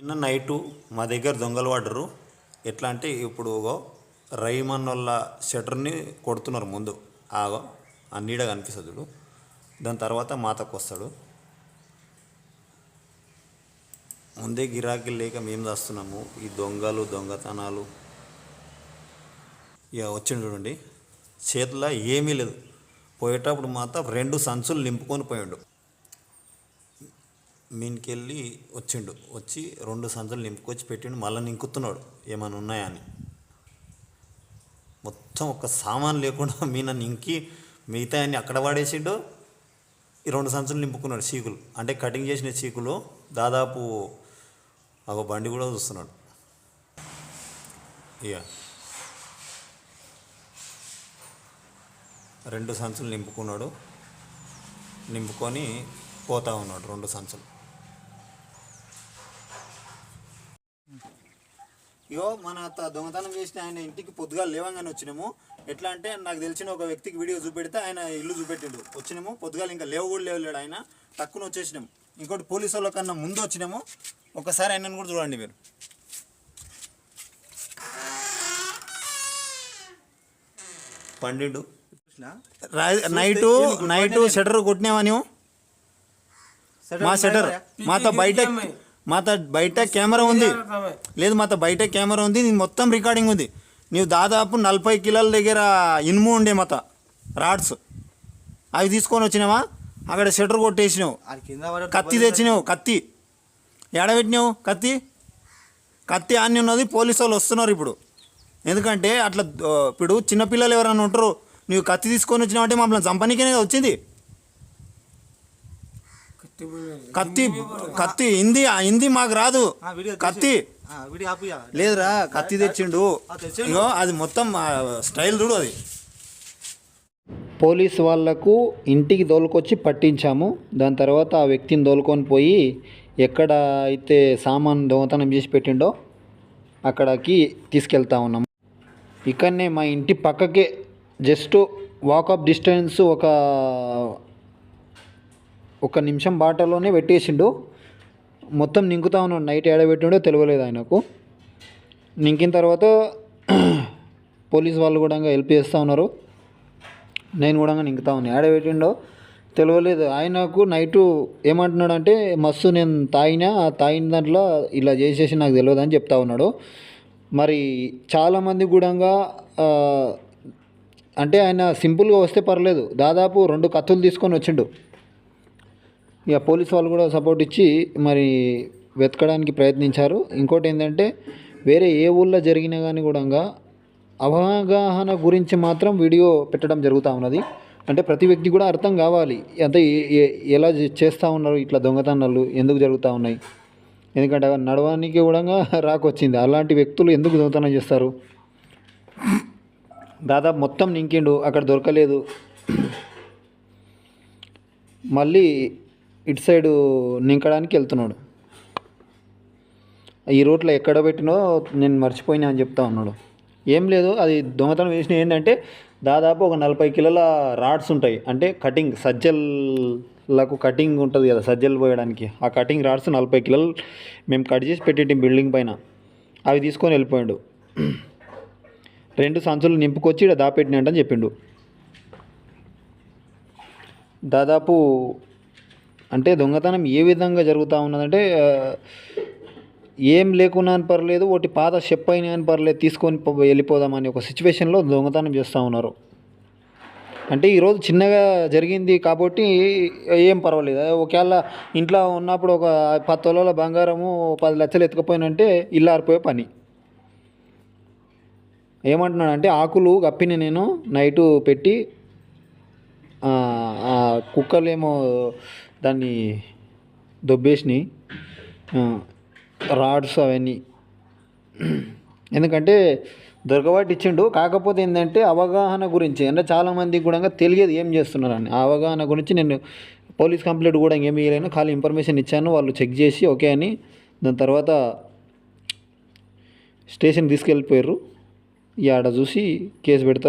నిన్న నైటు మా దగ్గర దొంగలు పడ్డరు. ఎట్లా అంటే ఇప్పుడు ఇగో రైమన్ వాళ్ళ షటర్ని కొడుతున్నారు ముందు. ఆగో ఆ నీడ కనిపిస్తుంది దాని తర్వాత మాతకు వస్తాడు. ముందే గిరాకీ లేక మేము చేస్తున్నాము ఈ దొంగలు దొంగతనాలు. ఇక వచ్చిండు చూడండి. చేతిలో ఏమీ లేదు. పోయేటప్పుడు మాత్రం రెండు సంచులు నింపుకొని పోయిండు. మీనికెళ్ళి వచ్చిండు. వచ్చి రెండు సంచులు నింపుకొచ్చి పెట్టిండు. మళ్ళీ నింకుతున్నాడు. ఏమైనా ఉన్నాయా అని. మొత్తం ఒక సామాన్ లేకుండా మీన నింకి మిగతా అన్ని అక్కడ పడేసిండు ఈ రెండు సంచులు నింపుకున్నాడు చీకులు. అంటే కటింగ్ చేసిన చీకులు దాదాపు ఒక బండి కూడా చూస్తున్నాడు. ఇక రెండు సంచులు నింపుకున్నాడు. నింపుకొని పోతా ఉన్నాడు రెండు సంచులు ఇగో మన దొంగతనం చేసిన ఆయన ఇంటికి పొద్దుగా లేవంగానే వచ్చినాము. ఎట్లా అంటే నాకు తెలిసిన ఒక వ్యక్తికి వీడియో చూపెడితే ఆయన ఇల్లు చూపెట్టిండు. వచ్చినాము పొద్దుగాల ఇంకా లేవు కూడా లేవలేడు ఆయన. తక్కువ వచ్చేసినాము. ఇంకోటి పోలీసు వాళ్ళ కన్నా ముందు వచ్చినాము. ఒకసారి ఆయనను కూడా చూడండి మీరు. పండిండు. నైట్ నైట్ షటర్ కొట్టినావా నువ్వు మా షటర్ మాతో బయట మాతో బయట కెమెరా ఉంది. లేదు మాతో బయట కెమెరా ఉంది నీ మొత్తం రికార్డింగ్ ఉంది. నీవు దాదాపు నలభై కిలోల దగ్గర ఇనుము ఉండే మాత రాడ్స్. అవి తీసుకొని వచ్చినావా? అక్కడ షటర్ కొట్టేసినావు. కత్తి తెచ్చినావు కత్తి. ఎడబెట్టినావు కత్తి? కత్తి ఆన్ని ఉన్నది పోలీసు వాళ్ళు వస్తున్నారు ఇప్పుడు. ఎందుకంటే అట్లా ఇప్పుడు చిన్నపిల్లలు ఎవరైనా ఉంటారు నువ్వు కత్తి తీసుకొని వచ్చినావు అంటే మమ్మల్ని చంపనీకనే వచ్చింది? కత్తి కత్తి హిందీ ఆ హిందీ మాకు రాదు. కత్తి. లేదురా కత్తి తెచ్చిండు. ఆ, తెచ్చిండు. ఇగో అది మొత్తం స్టైల్ చూడు అది. పోలీస్ వాళ్ళకు ఇంటికి దోలుకొచ్చి పట్టించాము. దాని తర్వాత ఆ వ్యక్తిని దోలుకొని పోయి ఎక్కడ అయితే సామాన్ దొంగతనం చేసి పెట్టిండో అక్కడికి తీసుకెళ్తా ఉన్నాము. ఇక్కడనే మా ఇంటి పక్కకే జస్ట్ వాకప్ డిస్టెన్స్ ఒక ఒక నిమిషం బాటలోనే పెట్టేసిండు. మొత్తం నింకుతా ఉన్నాడు. నైట్ ఏడబెట్టిండో తెలియలేదు ఆయనకు. నింకిన తర్వాత పోలీస్ వాళ్ళు కూడా హెల్ప్ చేస్తూ ఉన్నారు. నేను కూడా నింకుతా ఉన్నాను ఏడబెట్టిండో తెలియలేదు. ఆయనకు నైటు ఏమంటున్నాడు అంటే మస్తు నేను తాగినా ఆ తాగిన దాంట్లో ఇలా చేసేసి నాకు తెలియదు అని చెప్తా ఉన్నాడు. మరి చాలామంది కూడా అంటే ఆయన సింపుల్గా వస్తే పర్లేదు. దాదాపు రెండు కత్తులు తీసుకొని వచ్చిండు. ఇక పోలీస్ వాళ్ళు కూడా సపోర్ట్ ఇచ్చి మరి వెతకడానికి ప్రయత్నించారు. ఇంకోటి ఏంటంటే వేరే ఏ ఊళ్ళో జరిగినా కానీ కూడా అవగాహన గురించి మాత్రం వీడియో పెట్టడం జరుగుతూ ఉన్నది. అంటే ప్రతి వ్యక్తి కూడా అర్థం కావాలి. అంటే ఎలా చేస్తూ ఉన్నారు ఇట్లా దొంగతనాలు ఎందుకు జరుగుతూ ఉన్నాయి? ఎందుకంటే నడవడానికి కూడా రాకొచ్చింది. అలాంటి వ్యక్తులు ఎందుకు దొంగతనం చేస్తారు? దాదాపు మొత్తం నింకిండు అక్కడ దొరకలేదు. మళ్ళీ ఇటు సైడు నింకడానికి వెళ్తున్నాడు. ఈ రోడ్లో ఎక్కడ పెట్టినో నేను మర్చిపోయినా అని చెప్తా ఉన్నాడు. ఏం లేదు అది దొంగతనం వేసిన ఏంటంటే దాదాపు ఒక నలభై కిలోల రాడ్స్ ఉంటాయి. అంటే కటింగ్ సజ్జలకు కటింగ్ ఉంటుంది కదా సజ్జలు పోయడానికి. ఆ కటింగ్ రాడ్స్ నలభై కిలోలు మేము కట్ చేసి పెట్టేటి బిల్డింగ్ పైన. అవి తీసుకొని వెళ్ళిపోయాడు. రెండు సంచులు నింపుకొచ్చి ఇక్కడ దాపెట్టినట్టని అని చెప్పిండు. దాదాపు అంటే దొంగతనం ఏ విధంగా జరుగుతూ ఉన్నదంటే ఏం లేకున్నా అని పర్లేదు ఒకటి పాత షెప్ అయినా అని పర్లేదు తీసుకొని పో- వెళ్ళిపోదామని ఒక సిచ్యువేషన్లో దొంగతనం చేస్తూ ఉన్నారు. అంటే ఈరోజు చిన్నగా జరిగింది కాబట్టి ఏం పర్వాలేదు. ఒకవేళ ఇంట్లో ఉన్నప్పుడు ఒక పది తొలల బంగారము పది లక్షలు ఎత్తుకపోయినంటే ఇల్లు ఆరిపోయే పని. ఏమంటున్నాడంటే ఆకులు కప్పిన నేను నైటు పెట్టి ఆ కుక్కలేమో దాన్ని దొబ్బేసినాయి రాడ్స్ అవన్నీ. ఎందుకంటే దొరకబాటు ఇచ్చిండు. కాకపోతే ఏంటంటే అవగాహన గురించి అంటే చాలామందికి కూడా తెలియదు ఏం చేస్తున్నారని. ఆ అవగాహన గురించి నేను పోలీస్ కంప్లైంట్ కూడా ఏమి ఇవ్వలేను ఖాళీ ఇన్ఫర్మేషన్ ఇచ్చాను. వాళ్ళు చెక్ చేసి ఓకే అని దాని తర్వాత స్టేషన్ తీసుకెళ్ళిపోయారు ఈ ఆడ చూసి కేసు పెడతారు.